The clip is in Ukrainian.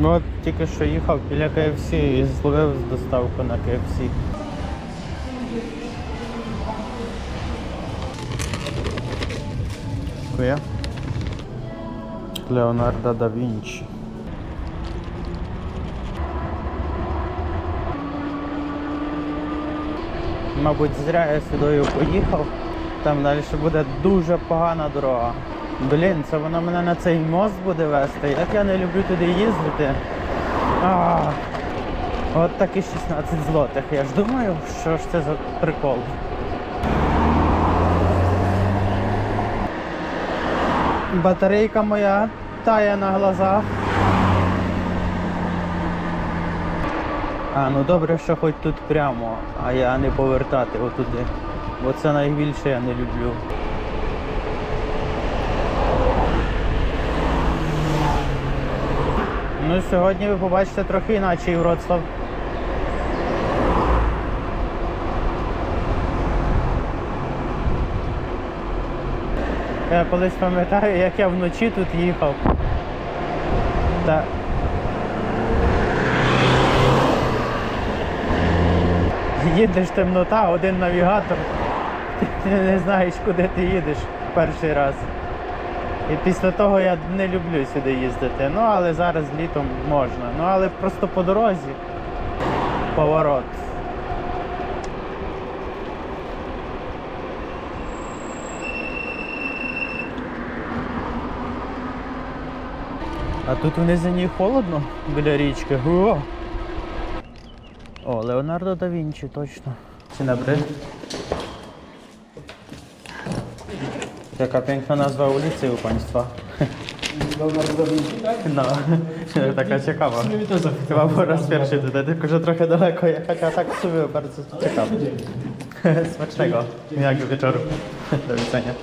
Ну от тільки що їхав біля KFC і зловив доставку на KFC. Дякую. Леонардо да Вінчі. Мабуть, зря я сюди поїхав. Там далі буде дуже погана дорога. Блін, це воно мене на цей мост буде вести. Як я не люблю туди їздити. А, от такі 16 злотих. Я ж думаю, що ж це за прикол. Батарейка моя тає на глазах. А, ну добре, що хоч тут прямо, а я не повертати отуди. Бо це найбільше я не люблю. Сьогодні ви побачите трохи інакший Вроцлав. Я колись пам'ятаю, як я вночі тут їхав. Та їдеш темнота, один навігатор, ти не знаєш, куди ти їдеш перший раз. І після того я не люблю сюди їздити. Ну, але зараз літом можна. Ну, але просто по дорозі поворот. А тут в низині холодно біля річки. О, О Леонардо да Вінчі, точно. Dzień dobry. Jaka piękna nazwa ulicy u Państwa. Tak? No, taka ciekawa. Chyba po raz pierwszy tutaj, tylko że trochę daleko jechać, a tak w sumie bardzo ciekawe. Smacznego. Miłego wieczoru. Do widzenia.